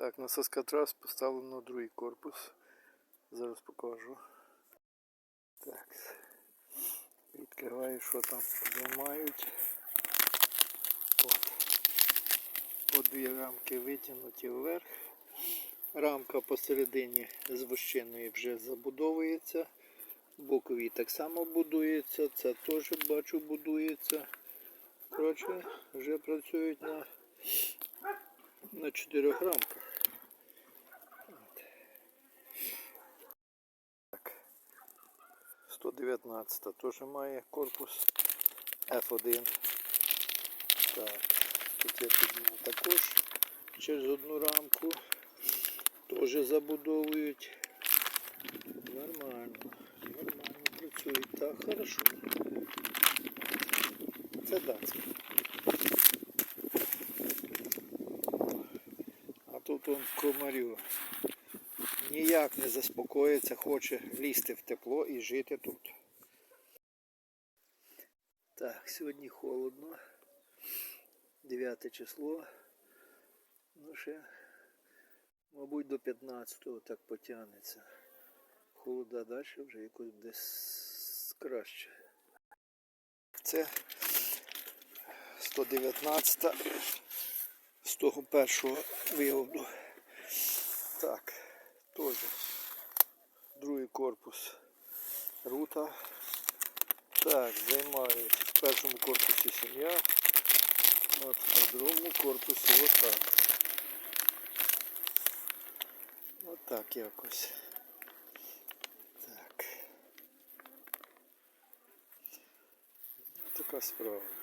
Так, на Саскатрас поставлено другий корпус. Зараз покажу. Так. Відкриваю, що там займають. От. По дві рамки витягнуті вверх. Рамка посередині з вощиною вже забудовується. Бокові так само будується. Це теж бачу будується. Коротше, вже працюють на, на чотирьох рамках. От. Так. 119 теж має корпус F1. Так, тут я підніму також через одну рамку. Теж забудовують. Нормально, нормально працюють. Так, хорошо. Це датська. А тут он комарю. Ніяк не заспокоїться, хоче лізти в тепло і жити тут. Так, сьогодні холодно. 9 число. Ну ще, мабуть, до 15-го так потягнеться. Холода далі вже якось десь краще. Це 119 з того першого виводу. Так, теж другий корпус рута. Так, займають в першому корпусі сім'я, от в другому корпусі отак. Отак якось. Так. Така справа.